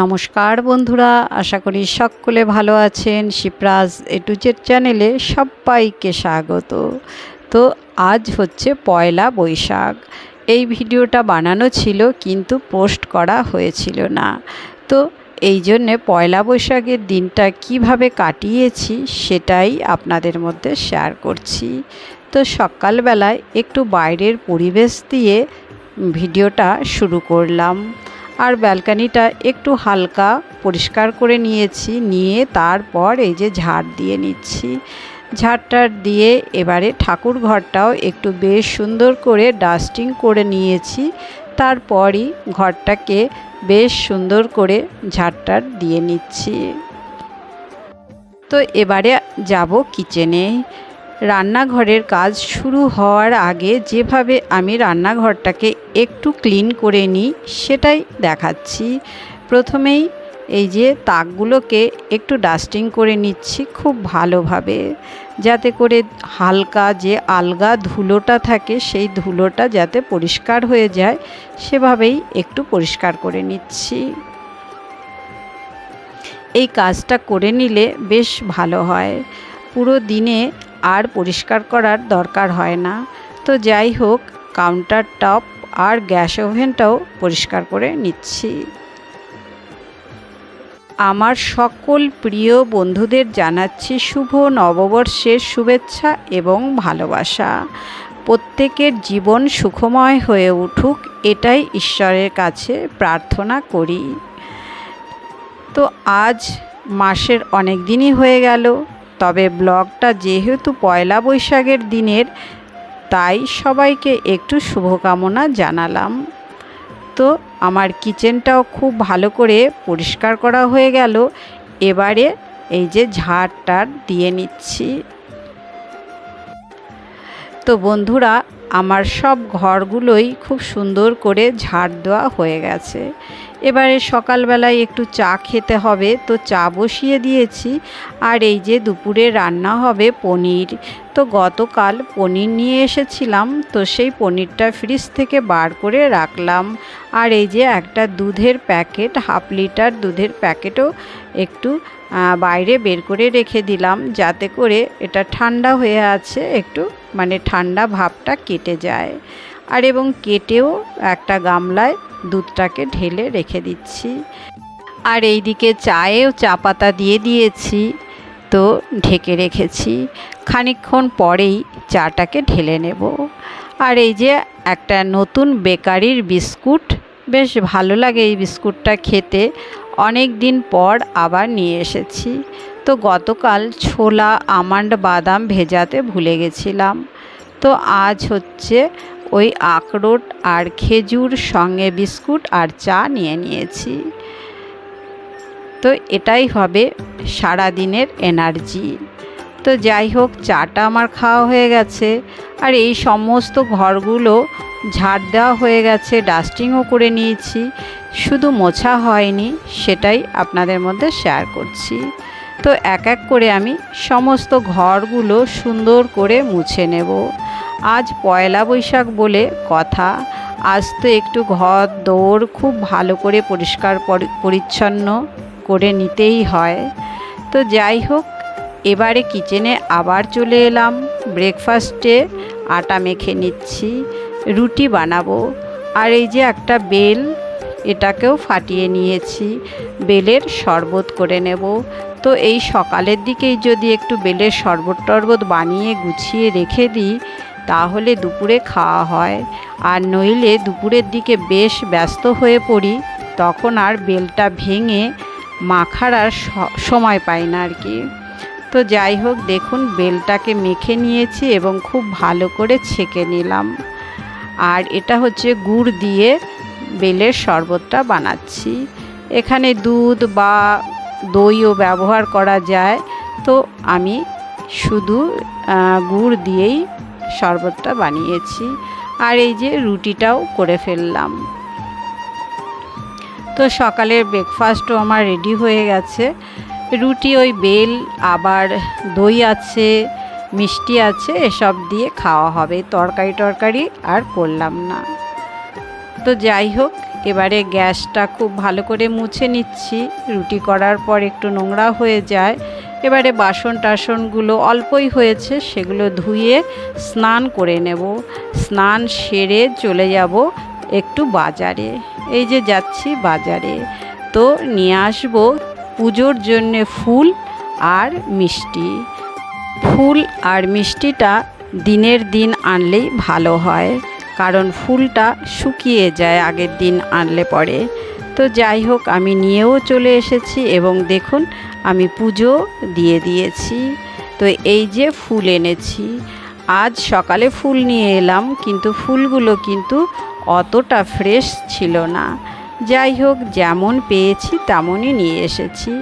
নমস্কার বন্ধুরা, আশা করি সকলে ভালো আছেন। শিবরাজ এটুচের চ্যানেলে সবাইকে স্বাগত। তো আজ হচ্ছে পয়লা বৈশাখ। এই ভিডিওটা বানানো ছিল কিন্তু পোস্ট করা হয়েছিল না। তো এই জন্যে পয়লা বৈশাখের দিনটা কীভাবে কাটিয়েছি সেটাই আপনাদের মধ্যে শেয়ার করছি। তো সকালবেলায় একটু বাইরের পরিবেশ দিয়ে ভিডিওটা শুরু করলাম। আর ব্যালকানিটা একটু হালকা পরিষ্কার করে নিয়েছি, নিয়ে তারপর এই যে ঝাড় দিয়ে নিচ্ছি। ঝাড়টার দিয়ে এবারে ঠাকুর ঘরটাও একটু বেশ সুন্দর করে ডাস্টিং করে নিয়েছি। তারপরই ঘরটাকে বেশ সুন্দর করে ঝাড়টার দিয়ে নিচ্ছি। তো এবারে যাব কিচেনে। রান্নাঘরের কাজ শুরু হওয়ার আগে যেভাবে আমি রান্নাঘরটাকে একটু ক্লিন করে নিই, সেটাই দেখাচ্ছি। প্রথমেই এই যে তাকগুলোকে একটু ডাস্টিং করে নিচ্ছি খুব ভালোভাবে, যাতে করে হালকা যে আলগা ধুলোটা থাকে, সেই ধুলোটা যাতে পরিষ্কার হয়ে যায়, সেভাবেই একটু পরিষ্কার করে নিচ্ছি। এই কাজটা করে নিলে বেশ ভালো হয়। পুরো দিনে আর পরিষ্কার করার দরকার হয় না। তো যাই হোক কাউন্টার টপ আর গ্যাস ওভেনটাও পরিষ্কার করে নিচ্ছি। আমার সকল প্রিয় বন্ধুদের জানাচ্ছি শুভ নববর্ষের শুভেচ্ছা এবং ভালোবাসা। প্রত্যেকের জীবন সুখময় হয়ে উঠুক, এটাই ঈশ্বরের কাছে প্রার্থনা করি। তো আজ মাসের অনেক দিনই হয়ে গেল। তবে ব্লগটা যেহেতু পয়লা বৈশাখের দিনের, তাই সবাইকে একটু শুভকামনা জানালাম। তো আমার কিচেনটাও খুব ভালো করে পরিষ্কার করা হয়ে গেল। এবারে এই যে ঝাড়টার দিয়ে নিচ্ছি। তো বন্ধুরা, আমার সব ঘরগুলোই খুব সুন্দর করে ঝাড় দেওয়া হয়ে গেছে। এবারে সকালবেলায় একটু চা খেতে হবে, তো চা বসিয়ে দিয়েছি। আর এই যে দুপুরে রান্না হবে পনির, তো গতকাল পনির নিয়ে এসেছিলাম, তো সেই পনিরটা ফ্রিজ থেকে বার করে রাখলাম। আর এই যে একটা দুধের প্যাকেট, হাফ লিটার দুধের প্যাকেটও একটু বাইরে বের করে রেখে দিলাম, যাতে করে এটা ঠান্ডা হয়ে আছে, একটু মানে ঠান্ডা ভাবটা কেটে যায়। আর এবং কেটেও একটা গামলায় দুধটাকে ঢেলে রেখে দিচ্ছি। আর এইদিকে চায়েও চা পাতা দিয়ে দিয়েছি, তো ঢেকে রেখেছি। খানিকক্ষণ পরেই চাটাকে ঢেলে নেব। আর এই যে একটা নতুন বেকারির বিস্কুট, বেশ ভালো লাগে এই বিস্কুটটা খেতে। অনেক দিন পর আবার নিয়ে এসেছি। তো গতকাল ছোলা, আমান্ড, বাদাম ভেজাতে ভুলে গেছিলাম। তো আজ হচ্ছে ওই আখরোট আর খেজুর সঙ্গে বিস্কুট আর চা নিয়ে নিয়েছি। তো এটাই হবে সারা দিনের এনার্জি। তো যাই হোক, চাটা আমার খাওয়া হয়ে গেছে। আর এই সমস্ত ঘরগুলো ঝাড় দেওয়া হয়ে গেছে, ডাস্টিংও করে নিয়েছি। শুধু মোছা হয়নি, সেটাই আপনাদের মধ্যে শেয়ার করছি। তো এক এক করে আমি সমস্ত ঘরগুলো সুন্দর করে মুছে নেব। আজ পয়লা বৈশাখ বলে কথা। আজ তো একটু ঘর দৌড় খুব ভালো করে পরিষ্কার পরিচ্ছন্ন করে নিতেই হয়। তো যাই হোক, এবারে কিচেনে আবার চলে এলাম। ব্রেকফাস্টে আটা মেখে নিচ্ছি, রুটি বানাবো। আর এই যে একটা বেল এটাকেও ফাটিয়ে নিয়েছি। বেলের শরবত করে নেব। তো এই সকালের দিকেই যদি একটু বেলের শরবত টরবত বানিয়ে গুছিয়ে রেখে দিই, তাহলে দুপুরে খাওয়া হয়। আর নইলে দুপুরের দিকে বেশ ব্যস্ত হয়ে পড়ি, তখন আর বেলটা ভেঙে মাখার আর সময় পাই না আর কি। তো যাই হোক, দেখুন বেলটাকে মেখে নিয়েছি এবং খুব ভালো করে ছেঁকে নিলাম। আর এটা হচ্ছে গুড় দিয়ে বেলের শরবতটা বানাচ্ছি। এখানে দুধ বা দইও ব্যবহার করা যায়। তো আমি শুধু গুড় দিয়েই শরবতটা বানিয়েছি। আর এই যে রুটিটাও করে ফেললাম। তো সকালের ব্রেকফাস্টও আমার রেডি হয়ে গেছে। রুটি, ওই বেল, আবার দই আছে, মিষ্টি আছে, এসব দিয়ে খাওয়া হবে। তরকারি টরকারি আর করলাম না। তো যাই হোক, এবারে গ্যাসটা খুব ভালো করে মুছে নিচ্ছি। রুটি করার পর একটু নোংরা হয়ে যায়। এবারে বাসন টাসনগুলো অল্পই হয়েছে, সেগুলো ধুয়ে স্নান করে নেব। স্নান সেরে চলে যাব একটু বাজারে। এই যে যাচ্ছি বাজারে। তো নিয়ে আসব পুজোর জন্যে ফুল আর মিষ্টি। ফুল আর মিষ্টিটা দিনের দিন আনলেই ভালো হয়। কারণ ফুলটা শুকিয়ে যায় আগের দিন আনলে পরে। তো যাই হোক, আমি নিয়েও চলে এসেছি এবং দেখুন, আমি পুজো দিয়ে দিয়েছি। তো এই যে ফুল এনেছি, আজ সকালে ফুল নিয়ে এলাম, কিন্তু ফুলগুলো কিন্তু অতটা ফ্রেশ ছিল না। যাই হোক, যেমন পেয়েছি তেমনই নিয়ে এসেছি।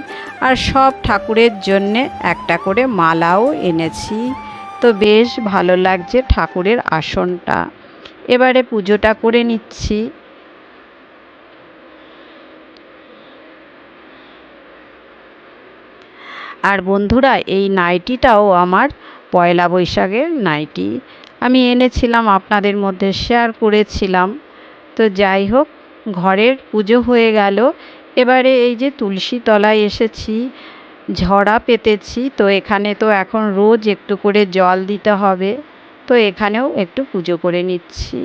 আর সব ঠাকুরের জন্যে একটা করে মালাও এনেছি। তো বেশ ভালো লাগছে ঠাকুরের আসনটা। এবারে পুজোটা করে নিচ্ছি। আর বন্ধুরা, এই নাইটিটাও আমার পয়লা বৈশাখের নাইটি। আমি এনেছিলাম, আপনাদের মধ্যে শেয়ার করেছিলাম। তো যাই হোক, ঘরের পুজো হয়ে গেল। এবারে এই যে তুলসী তলায় এসেছি ঝরা পেতেছি। তো এখানে তো এখন রোজ একটু করে জল দিতে হবে। তো এখানেও একটু পুজো করে নিচ্ছি।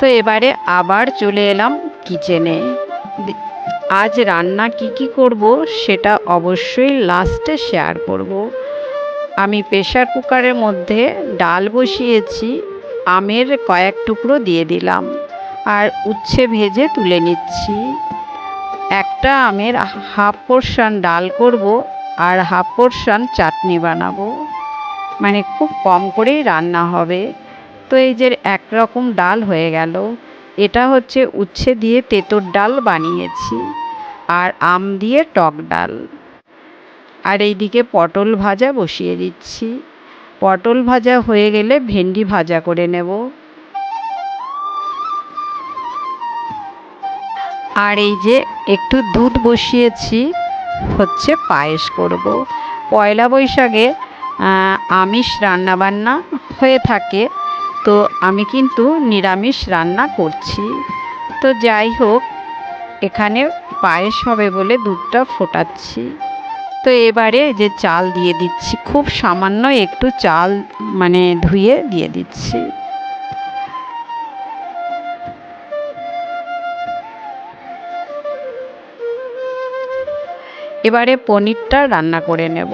তো এবারে আবার চলে এলাম কিচেনে আজ রান্না কি কি করব সেটা অবশ্যই লাস্টে শেয়ার করব। আমি প্রেশার কুকারের মধ্যে ডাল বসিয়েছি, আমের কয়েক টুকরো দিয়ে দিলাম আর উচ্ছে ভেজে তুলে নিচ্ছি। একটা আমের হাফ পোর্শন ডাল করব আর হাফ পোর্শন চাটনি বানাবো। মানে খুব কম করেই রান্না হবে। তো এই যে একরকম ডাল হয়ে গেল। এটা হচ্ছে উচ্ছে দিয়ে তেঁতোর ডাল বানিয়েছি আর আম দিয়ে টক ডাল। আর এইদিকে পটল ভাজা বসিয়ে দিচ্ছি। পটল ভাজা হয়ে গেলে ভেন্ডি ভাজা করে নেব। আর এই যে একটু দুধ বসিয়েছি, হচ্ছে পায়েস করব। পয়লা বৈশাখে আমিষ রান্নাবান্না হয়ে থাকে। তো আমি কিন্তু নিরামিষ রান্না করছি। তো যাই হোক, এখানে পায়েস হবে বলে দুধটা ফোটাচ্ছি। তো এবারে যে চাল দিয়ে দিচ্ছি, খুব সামান্য একটু চাল মানে ধুয়ে দিয়ে দিচ্ছি। এবারে পনিরটা রান্না করে নেব।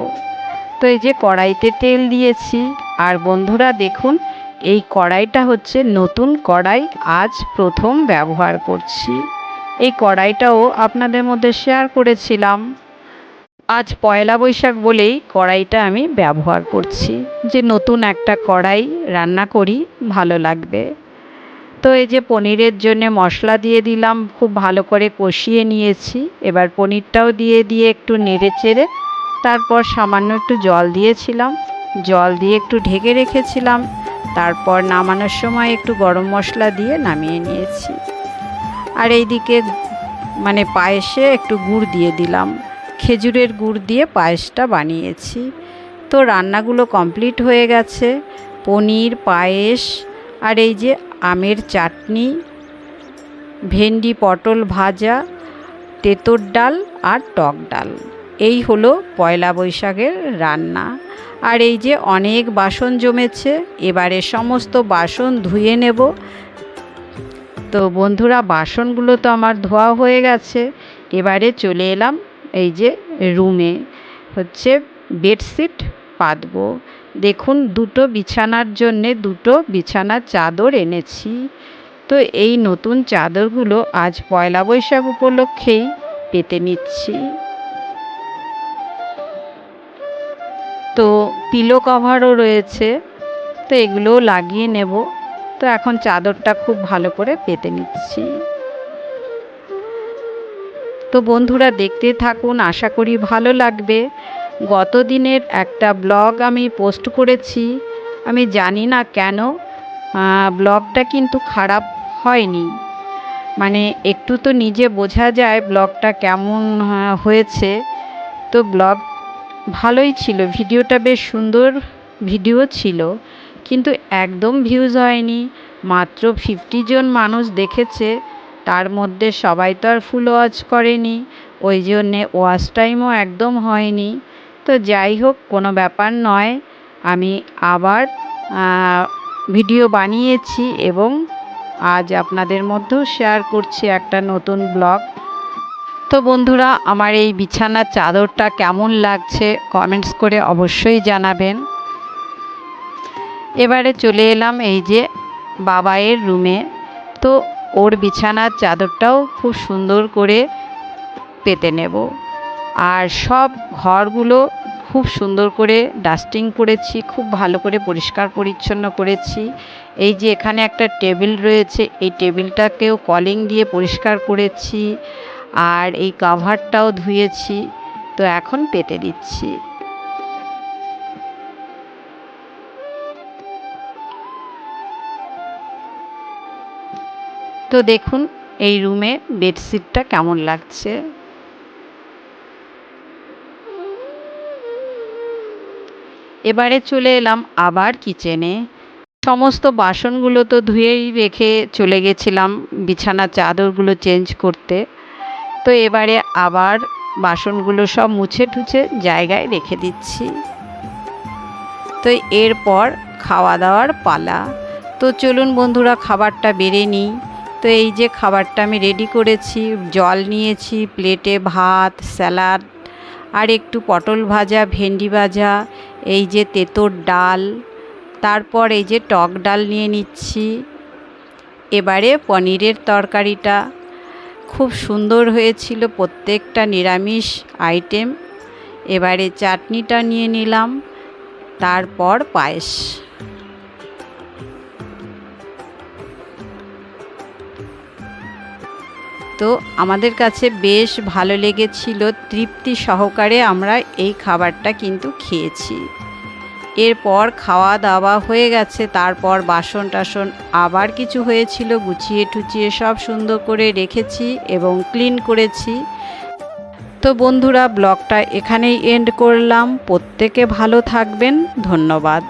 তো এই যে কড়াইতে তেল দিয়েছি, আর বন্ধুরা দেখুন এই কড়াইটা হচ্ছে নতুন কড়াই, আজ প্রথম ব্যবহার করছি। এই কড়াইটাও আপনাদের মধ্যে শেয়ার করেছিলাম। আজ পয়লা বৈশাখ বলেই কড়াইটা আমি ব্যবহার করছি। যে নতুন একটা কড়াই রান্না করি, ভালো লাগবে। তো এই যে পনিরের জন্য মশলা দিয়ে দিলাম, খুব ভালো করে কষিয়ে নিয়েছি। এবার পনিরটাও দিয়ে দিয়ে একটু নেড়ে চেড়ে, তারপর সামান্য একটু জল দিয়েছিলাম। জল দিয়ে একটু ঢেকে রেখেছিলাম। তারপর নামানোর সময় একটু গরম মশলা দিয়ে নামিয়ে নিয়েছি। আর এইদিকে মানে পায়েসে একটু গুড় দিয়ে দিলাম। খেজুরের গুড় দিয়ে পায়েসটা বানিয়েছি। তো রান্নাগুলো কমপ্লিট হয়ে গেছে। পনির, পায়েস আর এই যে আমের চাটনি, ভেন্ডি পটল ভাজা, তেঁতোর ডাল আর টক ডাল। এই হলো পয়লা বৈশাখের রান্না। আর এই যে অনেক বাসন জমেছে, এবারে সমস্ত বাসন ধুয়ে নেব। তো বন্ধুরা, বাসনগুলো তো আমার ধোয়া হয়ে গেছে। এবারে চলে এলাম এই যে রুমে। হচ্ছে বেডশিট পাতবো। দেখুন, দুটো বিছানার জন্যে দুটো বিছানার চাদর এনেছি। তো এই নতুন চাদরগুলো আজ পয়লা বৈশাখ উপলক্ষেই পেতে নিচ্ছি। পিলো কভারও রয়েছে, তো এগুলোও লাগিয়ে নেব। তো এখন চাদরটা খুব ভালো করে পেতে নিচ্ছি। তো বন্ধুরা দেখতে থাকুন, আশা করি ভালো লাগবে। গত দিনের একটা ব্লগ আমি পোস্ট করেছি, আমি জানি না কেন ব্লগটা কিন্তু খারাপ হয়নি। মানে একটু তো নিজে বোঝা যায় ব্লগটা কেমন হয়েছে। তো ব্লগ ভালোই ছিল। ভিডিওটা বেশ সুন্দর ভিডিও ছিল, কিন্তু একদম ভিউজ হয়নি। মাত্র ফিফটি জন মানুষ দেখেছে, তার মধ্যে সবাই তো আর ফুল ওয়াচ করেনি। ওই জন্যে ওয়াচ টাইমও একদম হয়নি। তো যাই হোক, কোনো ব্যাপার নয়। আমি আবার ভিডিও বানিয়েছি এবং আজ আপনাদের মধ্যেও শেয়ার করছি একটা নতুন ব্লগ তো বন্ধুরা, আমার এই বিছানার চাদরটা কেমন লাগছে কমেন্টস করে অবশ্যই জানাবেন। এবারে চলে এলাম এই যে বাবায়ের রুমে। তো ওর বিছানার চাদরটাও খুব সুন্দর করে পেতে নেব। আর সব ঘরগুলো খুব সুন্দর করে ডাস্টিং করেছি, খুব ভালো করে পরিষ্কার পরিচ্ছন্ন করেছি। এই যে এখানে একটা টেবিল রয়েছে, এই টেবিলটাকেও কলিং দিয়ে পরিষ্কার করেছি। আর এই কাভারটাও ধুয়েছি, তো এখন পেতে দিচ্ছি। তো দেখুন, এই রুমে বেডশিটটা কেমন লাগছে। এবারে চলে এলাম আবার কিচেনে। সমস্ত বাসনগুলো তো ধুয়েই রেখে চলে গেছিলাম, বিছানা চাদরগুলো চেঞ্জ করতে। তো এবারে আবার বাসনগুলো সব মুছে টুছে জায়গায় রেখে দিচ্ছি। তো এরপর খাওয়া দাওয়ার পালা। তো চলুন বন্ধুরা, খাবারটা বেড়ে নিই। তো এই যে খাবারটা আমি রেডি করেছি, জল নিয়েছি প্লেটে ভাত স্যালাড আর একটু পটল ভাজা, ভেন্ডি ভাজা, এই যে তেঁতোর ডাল, তারপর এই যে টক ডাল নিয়ে নিচ্ছি। এবারে পনিরের তরকারিটা। খুব সুন্দর হয়েছিল প্রত্যেকটা নিরামিষ আইটেম। এবারে চাটনিটা নিয়ে নিলাম, তারপর পায়েস। তো আমাদের কাছে বেশ ভালো লেগেছিল, তৃপ্তি সহকারে আমরা এই খাবারটা কিন্তু খেয়েছি। এরপর খাওয়া দাওয়া হয়ে গেছে। তারপর বাসন টাসন আবার কিছু হয়েছিল। গুছিয়ে টুচিয়ে সব সুন্দর করে রেখেছি এবং ক্লিন করেছি। তো বন্ধুরা, ব্লগটা এখানেই এন্ড করলাম। প্রত্যেকে ভালো থাকবেন। ধন্যবাদ।